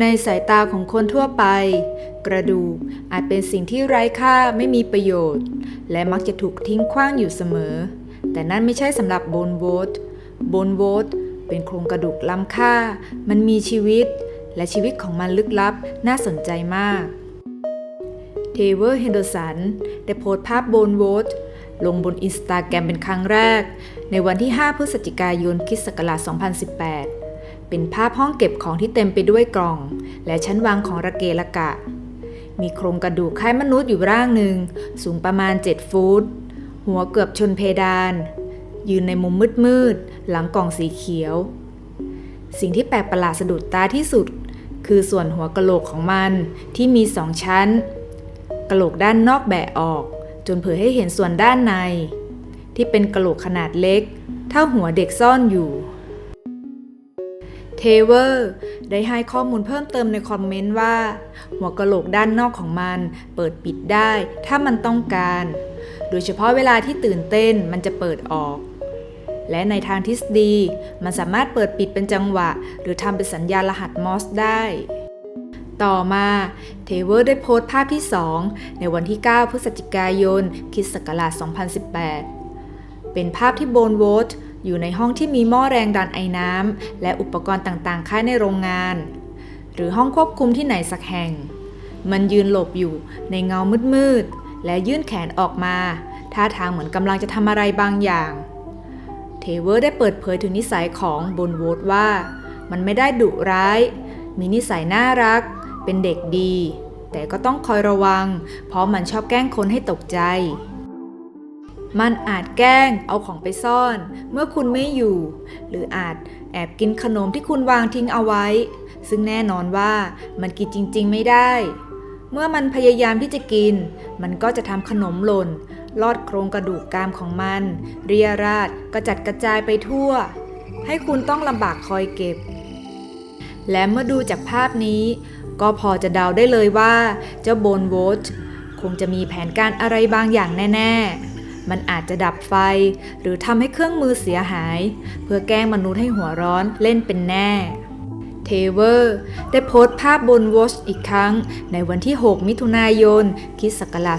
ในสายตาของคนทั่วไป กระดูกอาจเป็นสิ่งที่ไร้ค่าไม่มีประโยชน์ และมักจะถูกทิ้งขว้างอยู่เสมอ แต่นั่นไม่ใช่สำหรับโบนโวตโบนโวตเป็นโครงกระดูกล้ำค่า มันมีชีวิต และชีวิตของมันลึกลับน่าสนใจมากเทเวอร์เฮนเดอร์สันได้โพสต์ภาพโบนโวตลงบนอินสตาแกรมเป็นครั้งแรก ในวันที่ 5 พฤศจิกายนคริสต์ศักราช2018 เป็นภาพห้องเก็บของที่เต็มไปด้วยกล่อง และชั้นวางของระเกะระกะ มีโครงกระดูกคล้ายมนุษย์อยู่ร่างหนึ่ง สูงประมาณ 7 ฟุต หัวเกือบชนเพดาน ยืนในมุมมืดๆ หลังกล่องสีเขียว สิ่งที่แปลกประหลาดสะดุดตาที่สุด คือส่วนหัวกะโหลกของมันที่มีสองชั้น กะโหลกด้านนอกแบะออก จนเผยให้เห็นส่วนด้านใน ที่เป็นกะโหลกขนาดเล็ก เท่าหัวเด็กซ่อนอยู่ เทเวอร์ได้ให้ข้อมูลเพิ่มเติมในคอมเมนต์ว่า หัวกะโหลกด้านนอกของมัน เปิดปิดได้ถ้ามันต้องการ โดยเฉพาะเวลาที่ตื่นเต้นมันจะเปิดออก และในทางทฤษฎี มันสามารถเปิดปิดเป็นจังหวะ หรือทำเป็นสัญญาณรหัสมอสได้ต่อมาเทเวอร์ได้โพสต์ภาพที่ 2 ในวันที่ 9 พฤศจิกายนคิศักราช2018 เป็นภาพที่โบนโวต อยู่ในห้องที่มีหม้อแรงดันไอน้ำและอุปกรณ์ต่างๆคล้ายในโรงงาน หรือห้องควบคุมที่ไหนสักแห่ง มันยืนหลบอยู่ในเงามืดๆและยื่นแขนออกมาท่าทางเหมือนกำลังจะทำอะไรบางอย่าง เทเวอร์ได้เปิดเผยถึงนิสัยของบนโวตว่า มันไม่ได้ดุร้าย มีนิสัยน่ารัก เป็นเด็กดี แต่ก็ต้องคอยระวัง เพราะมันชอบแกล้งคนให้ตกใจ มันอาจแกล้งเอาของไปซ่อน เมื่อคุณไม่อยู่ หรืออาจแอบกินขนมที่คุณวางทิ้งเอาไว้ ซึ่งแน่นอนว่ามันกินจริง ๆ ไม่ได้ เมื่อมันพยายามที่จะกิน มันก็จะทำขนมหล่น ลอดโครงกระดูกกรามของมัน เรียราดกระจัดกระจายไปทั่ว ให้คุณต้องลำบากคอยเก็บ และเมื่อดูจากภาพนี้ ก็พอจะเดาได้เลยว่า เจ้าโบนโวตคงจะมีแผนการอะไรบางอย่างแน่ ๆ มันอาจจะดับไฟ หรือทำให้เครื่องมือเสียหาย เพื่อแกล้งมนุษย์ให้หัวร้อนเล่นเป็นแน่เทเวอร์ได้โพสต์ภาพบนวอชอีกครั้ง ในวันที่ 6 มิถุนายนคิศักราช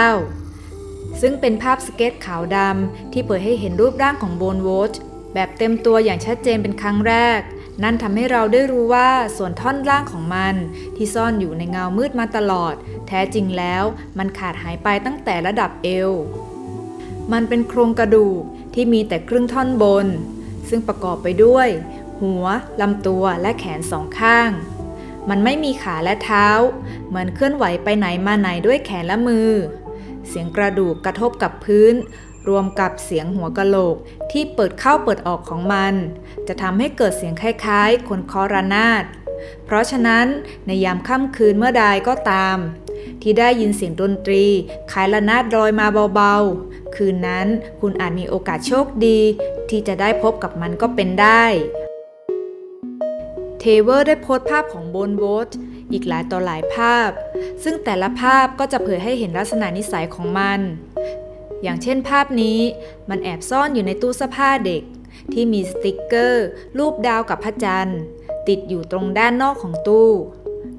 2019 ซึ่งเป็นภาพสเก็ตขาวดำที่เปิดให้เห็นรูปร่างของโบนโวชแบบเต็มตัวอย่างชัดเจนเป็นครั้งแรก นั่นทำให้เราได้รู้ว่าส่วนท่อนล่างของมัน ที่ซ่อนอยู่ในเงามืดมาตลอด แท้จริงแล้วมันขาดหายไปตั้งแต่ระดับเอว มันเป็นโครงกระดูกที่มีแต่ครึ่งท่อนบน ซึ่งประกอบไปด้วย หัวลำตัวและแขนสองข้าง มันไม่มีขาและเท้า เหมือนเคลื่อนไหวไปไหนมาไหนด้วยแขนและมือ เสียงกระดูกกระทบกับพื้น รวมกับเสียงหัวกะโหลกที่เปิดเข้าเปิดออกของมัน จะทำให้เกิดเสียงคล้ายๆ คนคอระนาด เพราะฉะนั้นในยามค่ำคืนเมื่อใดก็ตามที่ได้ยินเสียงดนตรีคล้ายระนาดลอยมาเบา คืนนั้น คุณอาจมีโอกาสโชคดี ที่จะได้พบกับมันก็เป็นได้ เทเวอร์ได้โพสต์ภาพของโบนโวตอีกหลายต่อหลายภาพ ซึ่งแต่ละภาพก็จะเผยให้เห็นลักษณะนิสัยของมัน อย่างเช่นภาพนี้มันแอบซ่อนอยู่ในตู้เสื้อผ้าเด็ก ที่มีสติกเกอร์ รูปดาวกับพระจันทร์ ติดอยู่ตรงด้านนอกของตู้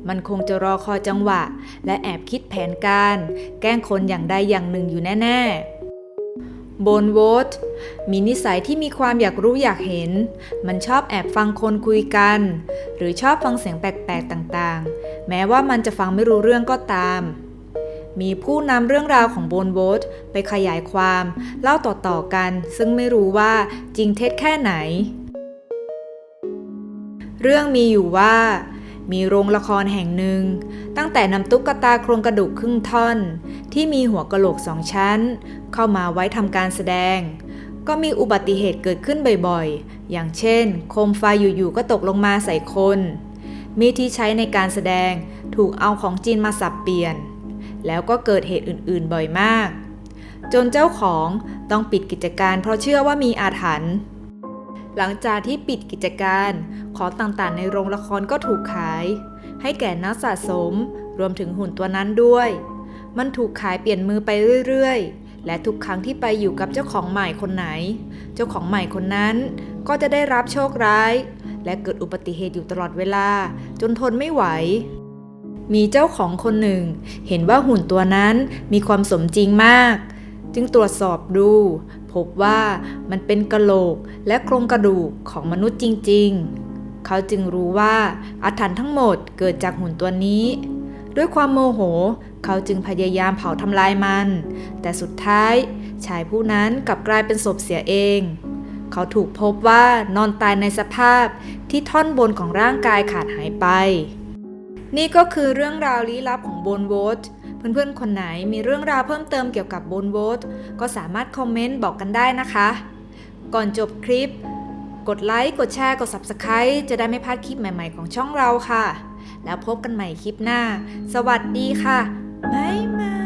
มันคงจะรอคอยจังหวะ และแอบคิดแผนการ แกล้งคนอย่างใดอย่างหนึ่งอยู่แน่ ๆ โบนโวตมีนิสัยที่มีความอยากรู้อยากเห็น มันชอบแอบฟังคนคุยกัน หรือชอบฟังเสียงแปลกๆต่างๆ แม้ว่ามันจะฟังไม่รู้เรื่องก็ตาม มีผู้นำเรื่องราวของโบนโวตไปขยายความ เล่าต่อๆกัน ซึ่งไม่รู้ว่าจริงเท็จแค่ไหน เรื่องมีอยู่ว่า มีโรงละครแห่งหนึ่ง ตั้งแต่นำตุ๊กตาโครงกระดูกครึ่งท่อน ที่มีหัวกะโหลกสองชั้น เข้ามาไว้ทำการแสดง ก็มีอุบัติเหตุเกิดขึ้นบ่อยๆ อย่างเช่น โคมไฟอยู่ๆก็ตกลงมาใส่คน มีดที่ใช้ในการแสดงถูกเอาของจีนมาสับเปลี่ยน แล้วก็เกิดเหตุอื่นๆบ่อยมาก จนเจ้าของต้องปิดกิจการเพราะเชื่อว่ามีอาถรรพ์หลังจากที่ปิดกิจการ ของต่างๆ ในโรงละครก็ถูกขาย ให้แก่นักสะสม รวมถึงหุ่นตัวนั้นด้วย มันถูกขายเปลี่ยนมือไปเรื่อยๆ และทุกครั้งที่ไปอยู่กับเจ้าของใหม่คนไหน เจ้าของใหม่คนนั้นก็จะได้รับโชคร้าย และเกิดอุบัติเหตุอยู่ตลอดเวลา จนทนไม่ไหว มีเจ้าของคนหนึ่ง เห็นว่าหุ่นตัวนั้นมีความสมจริงมาก จึงตรวจสอบดูพบว่ามันเป็นกระโหลกและโครงกระดูกของมนุษย์จริง ๆ เขาจึงรู้ว่าอาถรรพ์ทั้งหมดเกิดจากหุ่นตัวนี้ ด้วยความโมโห เขาจึงพยายามเผาทำลายมัน แต่สุดท้ายชายผู้นั้นกลับกลายเป็นศพเสียเอง เขาถูกพบว่านอนตายในสภาพที่ท่อนบนของร่างกายขาดหายไป นี่ก็คือเรื่องราวลี้ลับของโบนโวตเพื่อนๆ คนไหนมีเรื่องราวเพิ่มเติมเกี่ยวกับโบนโวตก็สามารถคอมเมนต์บอกกันได้นะคะ ก่อนจบคลิป กดไลค์ กดแชร์ กด Subscribe จะได้ไม่พลาดคลิปใหม่ ๆ ของช่องเราค่ะ แล้วพบกันใหม่คลิปหน้า สวัสดีค่ะ บ๊ายบาย